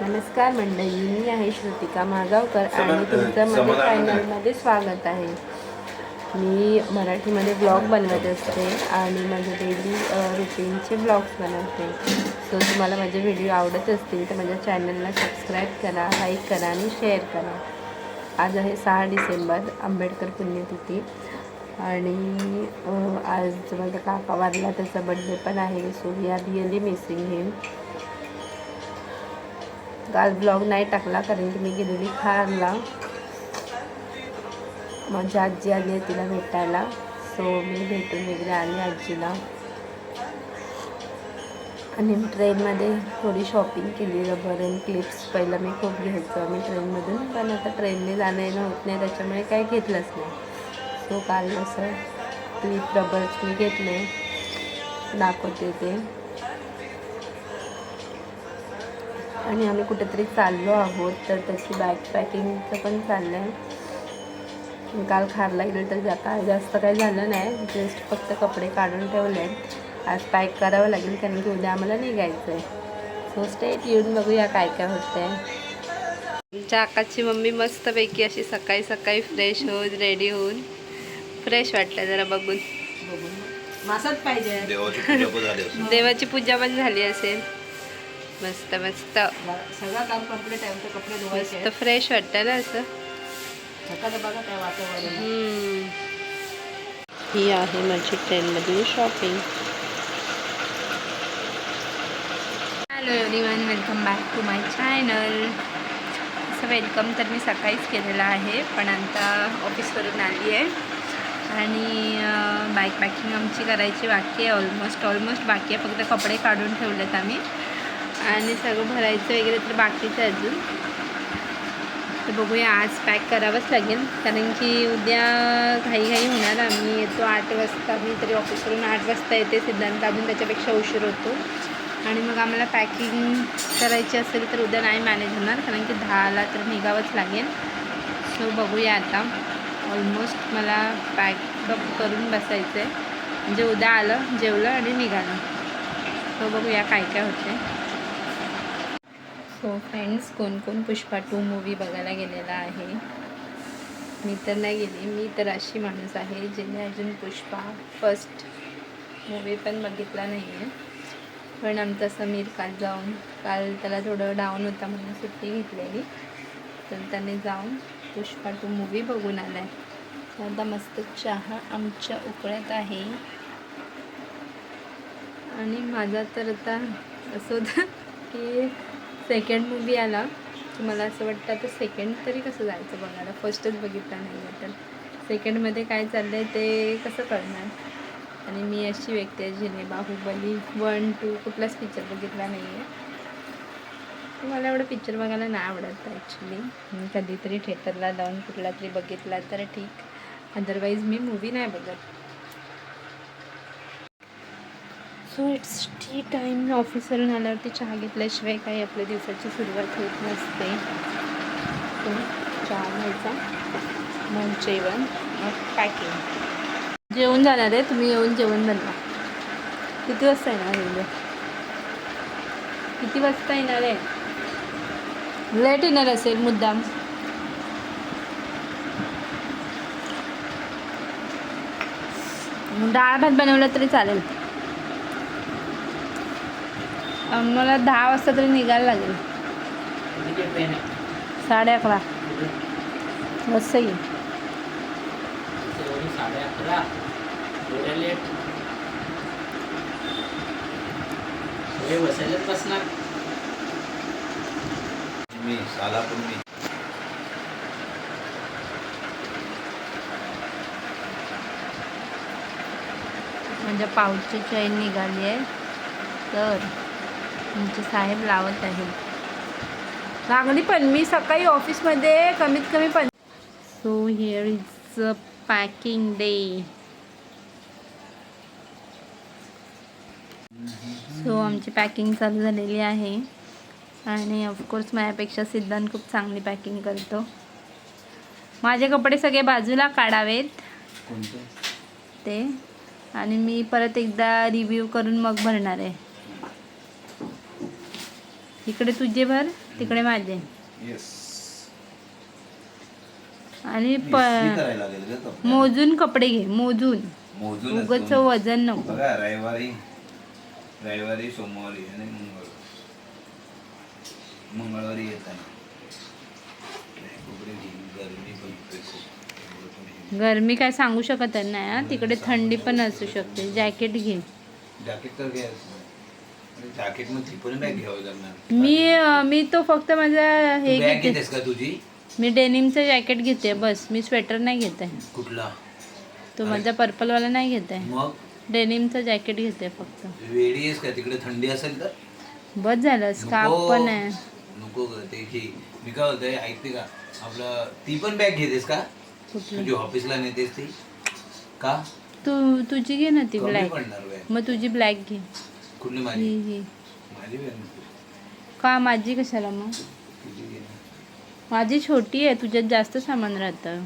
नमस्कार मंडळी मी आहे श्रुतिका मागावकर आणि तुमचं माझ्या. चॅनलमध्ये स्वागत आहे. मी मराठीमध्ये ब्लॉग बनवत असते आणि माझे डेली रुटीनचे ब्लॉग्स बनवते. सो तुम्हाला माझे व्हिडिओ आवडत असतील तर माझ्या चॅनलला सबस्क्राईब करा लाईक करा आणि शेअर करा. आज आहे सहा डिसेंबर आंबेडकर पुण्यतिथी. आणि आज माझा काका वारला त्याचा बड्डे पण आहे. So we are really missing him काल ब्लॉग नाही टाकला कारण की मी गेलेली खारला. माझी आजी आली आहे तिला भेटायला. सो मी भेटून वगैरे आली आजीला. आणि ट्रेनमध्ये थोडी शॉपिंग केली रबर अँड क्लिप्स पहिलं मी खूप घ्यायचो मी ट्रेनमधून पण आता ट्रेनने जाणं येणं होत नाही त्याच्यामुळे काही घेतलंच नाही. सो काल असं क्लिप रबर्स मी घेतले. दाखवते ते. आणि आम्ही कुठेतरी चाललो आहोत तर त्याची बॅग पॅकिंगचं पण चाललं आहे काल खारला गेलं तर जा काय जास्त काही झालं नाही जस्ट फक्त कपडे काढून ठेवले. आज पॅक करावं लागेल कारण की उद्या आम्हाला निघायचं आहे सो स्टेट येऊन बघूया काय काय होतं आहे आमच्या आकाशची मम्मी मस्तपैकी अशी सकाळी सकाळी फ्रेश होऊन रेडी होऊन फ्रेश वाटलं जरा बघून. मासाच पाहिजे. देवाची पूजा पण झाली असेल. मस्त मस्त. सगळं काम कंप्लीट आहे कपडे धुवायचे मस्त फ्रेश वाटतं ना असं? सकाळचं बघा काय वातावरण हम्म. ही आहे माझी ट्रेनमधील shopping hello everyone welcome back to my channel असं वेलकम तर मी सकाळीच केलेलं आहे पण आता ऑफिसवरून आली आहे. आणि बाईक पॅकिंग आमची करायची बाकी आहे ऑलमोस्ट ऑलमोस्ट बाकी आहे. फक्त कपडे काढून ठेवलेत आम्ही. आणि सगळं भरायचं वगैरे तर बाकीचं अजून. तर बघूया आज पॅक करावंच लागेल. कारण की उद्या घाई घाई होणार. आम्ही येतो आठ वाजता मी तरी ऑफिसवरून आठ वाजता येते सिद्धांत. अजून त्याच्यापेक्षा उशीर होतो. आणि मग आम्हाला पॅकिंग करायची असेल तर उद्या नाही मॅनेज होणार. कारण की दहाला तर निघावंच लागेल. सो बघूया आता. ऑलमोस्ट मला पॅकअप करून बसायचं आहे म्हणजे उद्या आलं जेवलं आणि निघालं. सो बघूया काय काय होते सो फ्रेंड्स कोण कोण पुष्पा टू मूवी बघायला गेलेला आहे? मी तर नाही गेली. मी तर अशी माणूस आहे जिने अजून पुष्पा फर्स्ट मूवी पण बघितला नाही आहे पण आमचा समीर काल जाऊन काल त्याला थोडं डाऊन होता म्हणून सुट्टी घेतलेली. तर त्याने जाऊन पुष्पा टू मूवी बघून आला आहे आता मस्त चहा आमच्या उकळ्यात आहे. आणि माझा तर आता असं होतं की सेकंड मूवी आला की मला असं वाटतं आता सेकंड तरी कसं जायचं बघायला? फर्स्टच बघितला नाही आहे तर. सेकंडमध्ये काय चाललं आहे ते कसं करणार आणि मी अशी व्यक्ती आहे जिने बाहुबली वन टू कुठलाच पिक्चर बघितला नाही आहे मला एवढं पिक्चर बघायला नाही आवडत ॲक्च्युली कधीतरी थिएटरला जाऊन कुठला तरी बघितला तर ठीक. अदरवाईज मी मूवी नाही बघत. सो इट्स टी टाईम ऑफिसवरून आल्यावरती चहा घेतल्याशिवाय काही आपल्या दिवसाची सुरुवात होत नसते. चहा घ्यायचा. मग जेवण. मग पॅकिंग जेवण जाणार आहे. तुम्ही येऊन जेवण बनवा. किती वाजता येणार आहे किती वाजता येणार आहे? लेट येणार असेल मुद्दाम. डाळ भात बनवला तरी चालेल. आम्हाला दहा वाजता तरी निघायला लागेल. साडे अकरा. वाजता येईल म्हणजे पाऊसची चैन निघाली आहे. तर तुमचे साहेब लावत आहे. लागली पण मी सकाळी ऑफिसमध्ये कमीत कमी पण so here is a packing day so आमची पॅकिंग चालू झालेली आहे. आणि ऑफकोर्स माझ्यापेक्षा सिद्धांत खूप चांगली पॅकिंग करतो. माझे कपडे सगळे बाजूला काढावेत. ते. आणि मी परत एकदा रिव्ह्यू करून मग भरणार आहे. इकडे तुझे भर तिकडे माझे. आणि. मोजून कपडे घे मोजून. मोजून उगच वजन नको. रविवारी रविवारी सोमवारी आणि मंगळवारी. मंगळवारी येताना गरमी काय सांगू शकत नाही हा. तिकडे थंडी पण असू शकते. जॅकेट घे. जॅकेट तर घ्यायचं. मी मी तो फक्त माझा हे घेते. का तुझी? मी डेनिमचं जॅकेट घेते बस. मी स्वेटर नाही घेत. आहे कुठला? तो माझा पर्पलवाला नाही घेत. आहे मग? डेनिमचं जॅकेट घेते फक्त. वेडी आहेस का? तिकडे थंडी असेल तर? बस झालं स्कार्फ. पण आहे. नको ग ते घे. मी काय होतंय ऐकते का? आपलं ती पण बॅग घेतेस का? कुठली? तुझी ऑफिसला नेतेस ती. का? तू तुझी घे ना ती कमी ब्लॅक पडणार बॅग मग तुझी ब्लॅक घे. माझी ही का माझी कशाला मग? तुझी. माझी छोटी आहे तुझ्यात जास्त सामान राहतं.